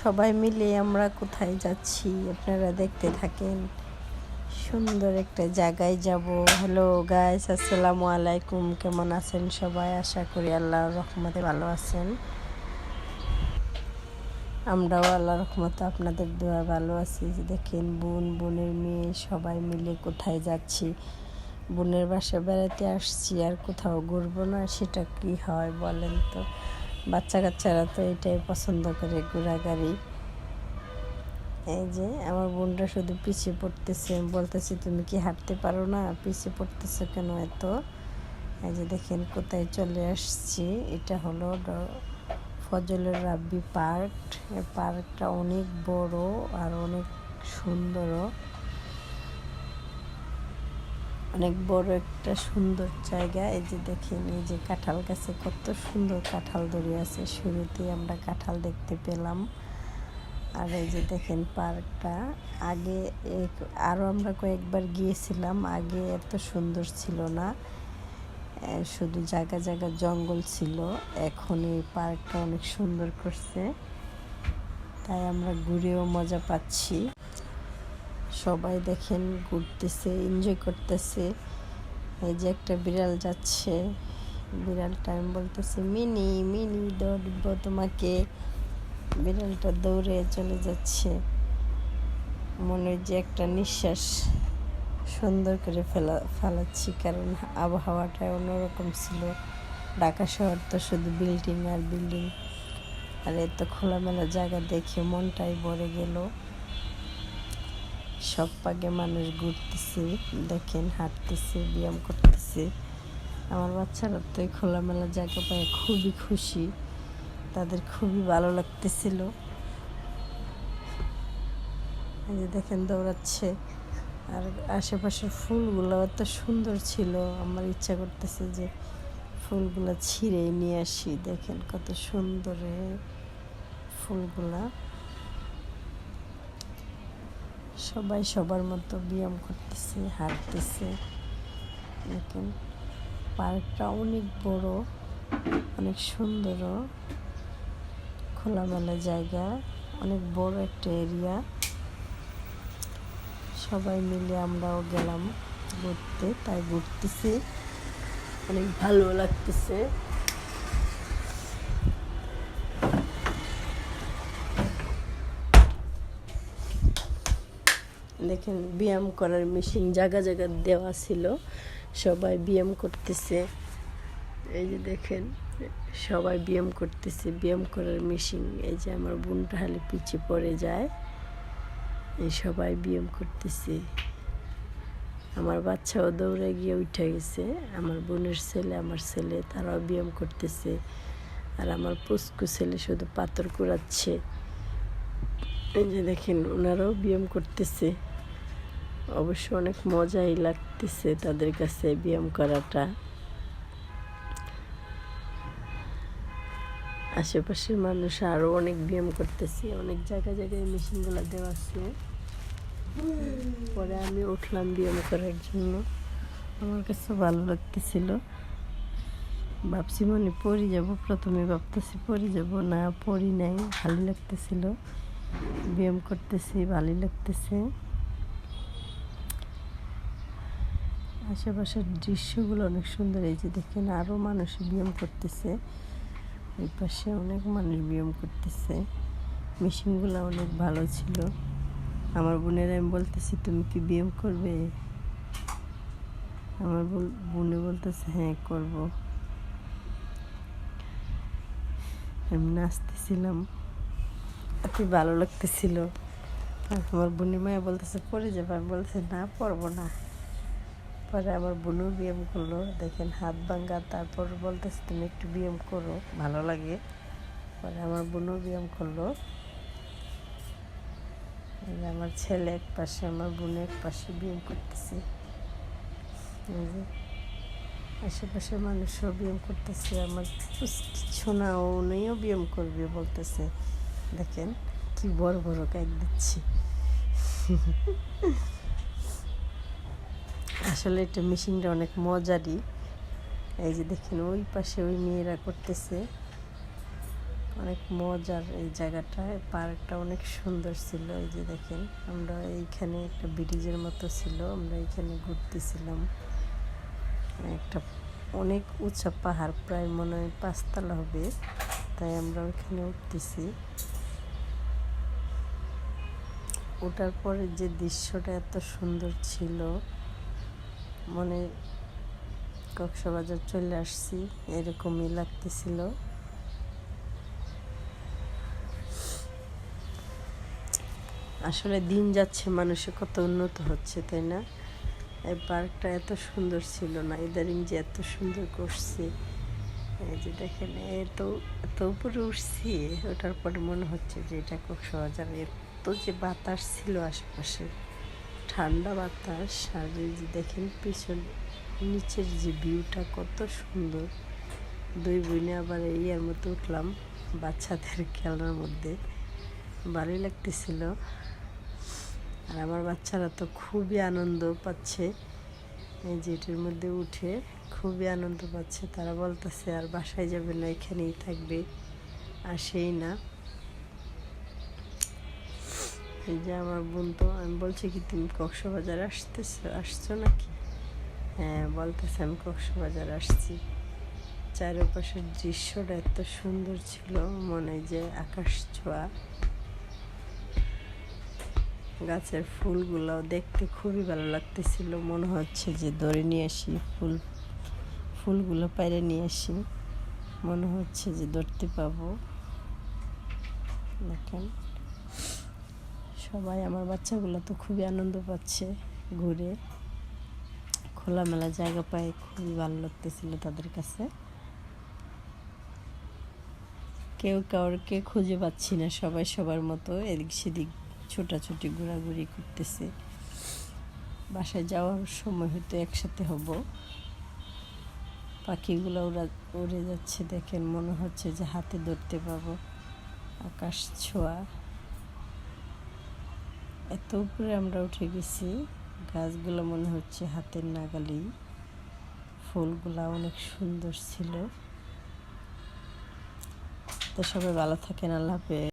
সবাই মিলে আমরা কোথায় যাচ্ছি আপনারা দেখতে থাকেন। সুন্দর একটা জায়গায় যাব। হ্যালো গাইস আসসালামু আলাইকুম। কেমন আছেন সবাই? আশা করি আল্লাহ রহমতে ভালো আছেন। আমরাও আল্লাহ রহমতে আপনাদের দোয়া ভালো আছি। দেখেন, বোন, বোনের মেয়ে সবাই মিলে কোথায় যাচ্ছি? বোনের বাসা বেড়াতে আসছি। আর কোথাও ঘুরবো না, সেটা কি হয় বলেন তো? বাচ্চা কাচ্চারা তো এটাই পছন্দ করে ঘোরাগাড়ি এই যে আমার বোনটা শুধু পিছিয়ে পড়তেছে বলতেছে, তুমি কি হাঁটতে পারো না? পিছিয়ে পড়তেছো কেন এত? এই যে দেখেন কোথায় চলে আসছি। এটা হলো ফজলের রাব্বি পার্ক। পার্কটা অনেক বড় আর অনেক সুন্দরও। অনেক বড় একটা সুন্দর জায়গা। এই যে দেখেন, এই যে কাঁঠাল গাছে কত সুন্দর কাঁঠাল ধরে আছে। শুরুতেই আমরা কাঁঠাল দেখতে পেলাম। আর এই যে দেখেন পার্কটা। আগে আরও আমরা কয়েকবার গিয়েছিলাম। আগে এত সুন্দর ছিল না। শুধু জায়গা জায়গা জঙ্গল ছিল। এখন এই পার্কটা অনেক সুন্দর করছে। তাই আমরা ঘুরেও মজা পাচ্ছি। সবাই দেখেন, ঘুরতেছে এনজয় করতেছে। এই যে একটা বিড়াল যাচ্ছে। বিড়ালটা আমি বলতেছি, মিনি মিনি, দৌড়ব তোমাকে। বিড়ালটা দৌড়ে চলে যাচ্ছে। মনে হয় যে একটা নিঃশ্বাস সুন্দর করে ফেলা, ফেলাচ্ছি, কারণ আবহাওয়াটা অন্যরকম ছিল। ঢাকা শহর তো শুধু বিল্ডিং আর বিল্ডিং আর এত খোলামেলা জায়গা দেখে মনটাই ভরে গেল। সব পাগে মানুষ ঘুরতেছে, দেখেন, হাঁটতেছে, ব্যায়াম করতেছে। আমার বাচ্চারা তো এই খোলামেলা জায়গা পায় খুবই খুশি। তাদের খুবই ভালো লাগতেছিল। এই যে দেখেন দৌড়াচ্ছে। আর আশেপাশের ফুলগুলো এত সুন্দর ছিল। আমার ইচ্ছা করতেছে যে ফুলগুলো ছিঁড়ে নিয়ে আসি। দেখেন কত সুন্দর ফুলগুলা। সবাই সবার মতো ব্যায়াম করতেছে, হাঁটতেছে। দেখেন পার্কটা অনেক বড়, অনেক সুন্দরও। খোলামেলা জায়গা, অনেক বড় একটা এরিয়া। সবাই মিলে আমরাও গেলাম ঘুরতে, তাই ঘুরতেছি। অনেক ভালো লাগতেছে। দেখেন ব্যায়াম করার মেশিন জায়গা জায়গা দেওয়া ছিল। সবাই ব্যায়াম করতেছে। এই যে দেখেন, সবাই ব্যায়াম করতেছে, ব্যায়াম করার মেশিন এই যে আমার বোনটা হালে পিছিয়ে পড়ে যায়। এই সবাই ব্যায়াম করতেছে। আমার বাচ্চাও দৌড়ে গিয়ে উঠে গেছে। আমার বোনের ছেলে, আমার ছেলে, তারাও ব্যায়াম করতেছে। আর আমার পুস্কু ছেলে শুধু পাথর কুড়াচ্ছে। এই যে দেখেন, ওনারাও ব্যায়াম করতেছে। অবশ্য অনেক মজাই লাগতেছে তাদের কাছে ব্যায়াম করাটা। আশেপাশের মানুষ আরও অনেক ব্যায়াম করতেছে, অনেক জায়গায় জায়গায় মেশিনগুলো দেওয়া আছে। পরে আমি উঠলাম ব্যায়াম করার জন্য। আমার কাছে ভালো লাগতেছিল। ভাবছি মনে পড়ি যাব, প্রথমে ভাবতেছি পড়ি যাব, না পড়ি নাই ভালো লাগতেছিল। ব্যায়াম করতেছি, ভালোই লাগতেছে। আশেপাশের দৃশ্যগুলো অনেক সুন্দর। এই যে দেখেন আরও মানুষ ব্যায়াম করতেছে। ওই পাশে অনেক মানুষ ব্যায়াম করতেছে। মেশিনগুলো অনেক ভালো ছিল। আমার বোনের আমি বলতেছি, তুমি কি ব্যায়াম করবে? আমার বোনে বলতেছে হ্যাঁ করব। আমি নাচতেছিলাম। এত ভালো লাগতেছিল। আমার বোনের মায়া বলতেছে, পড়ে যাবে। আমি বলতেছি, না, পড়ব না। পরে আমার বোনও ব্যায়াম করল। দেখেন হাত ভাঙ্গা, তারপর বলতেছে, তুমি একটু ব্যায়াম করো, ভালো লাগে। পরে আমার বোনও ব্যায়াম করল। আমার ছেলে এক পাশে, আমার বোন এক পাশে ব্যায়াম করতেছে। আশেপাশের মানুষও ব্যায়াম করতেছে, আমার ছোনা উনিও ব্যায়াম করবে বলতেছে। দেখেন কি বড় বড় কাক দিচ্ছি। আসলে এটা মেশিনটা অনেক মজারই। এই যে দেখেন, ওই পাশে ওই মেয়েরা করতেছে। অনেক মজার এই জায়গাটা পার্কটা অনেক সুন্দর ছিল। এই যে দেখেন, আমরা এইখানে একটা ব্রিজের মতো ছিল, আমরা এইখানে ঘুরতেছিলাম। একটা অনেক উঁচা পাহাড়, প্রায় মনে হয় পাঁচতলা হবে। তাই আমরা ওইখানে উঠতেছি। ওঠার পরে যে দৃশ্যটা এত সুন্দর ছিল মনে কক্সবাজার চলে আসছি, এরকমই লাগতেছিল। আসলে দিন যাচ্ছে, মানুষে কত উন্নত হচ্ছে, তাই না? এই পার্কটা এত সুন্দর ছিল না ইদারিং যে এত সুন্দর করছে। এই যে দেখেন, এত এত উপরে উঠছি, ওটার পরে মনে হচ্ছে যে এটা কক্সবাজার এত যে বাতাস ছিল আশেপাশে। ঠান্ডা বাতাস আর যে দেখেন পিছন, নিচের যে ভিউটা কত সুন্দর। দুই বইনে আবার এই এর মতো উঠলাম বাচ্চাদের খেলার মধ্যে। ভালোই লাগতেছিল। আর আমার বাচ্চারা তো খুবই আনন্দ পাচ্ছে। এই যেটির মধ্যে উঠে খুবই আনন্দ পাচ্ছে। তারা বলতেছে, আর বাসায় যাবে না, এখানেই থাকবে। আর সেই না। এই যে আমার বোন তো আমি বলছি কি, তুমি কক্সবাজার আসতেছো, আসছো নাকি? হ্যাঁ বলতেছে, আমি কক্সবাজার আসছি। চারপাশের দৃশ্যটা এত সুন্দর ছিল, মনে যে আকাশ ছোঁয়া। গাছের ফুলগুলো দেখতে খুবই ভালো লাগতেছিল, মনে হচ্ছে যে ধরে নিয়ে আসি, ফুল, ফুলগুলো পাইরে নিয়ে আসি। মনে হচ্ছে যে ধরতে পাবো। দেখেন। সবাই, আমার বাচ্চাগুলো তো খুবই আনন্দ পাচ্ছে ঘুরে। খোলামেলা জায়গা পায়, খুবই ভালো লাগতেছিল তাদের কাছে। কেউ কাউকে খুঁজে পাচ্ছি না, সবাই সবার মতো এদিক সেদিক ছোটাছুটি, ঘোরাঘুরি করতেছে। বাসায় যাওয়ার সময় হয়তো একসাথে হব। পাখিগুলো ওরা উড়ে যাচ্ছে, দেখেন মনে হচ্ছে যে হাতে ধরতে পাবো আকাশ ছোঁয়া। এত উপরে আমরা উঠে গেছি। গাছগুলো মনে হচ্ছে হাতের নাগালি ফুলগুলা অনেক সুন্দর ছিল। তো সবাই ভালো থাকেন, আল্লাহ হাফেজ।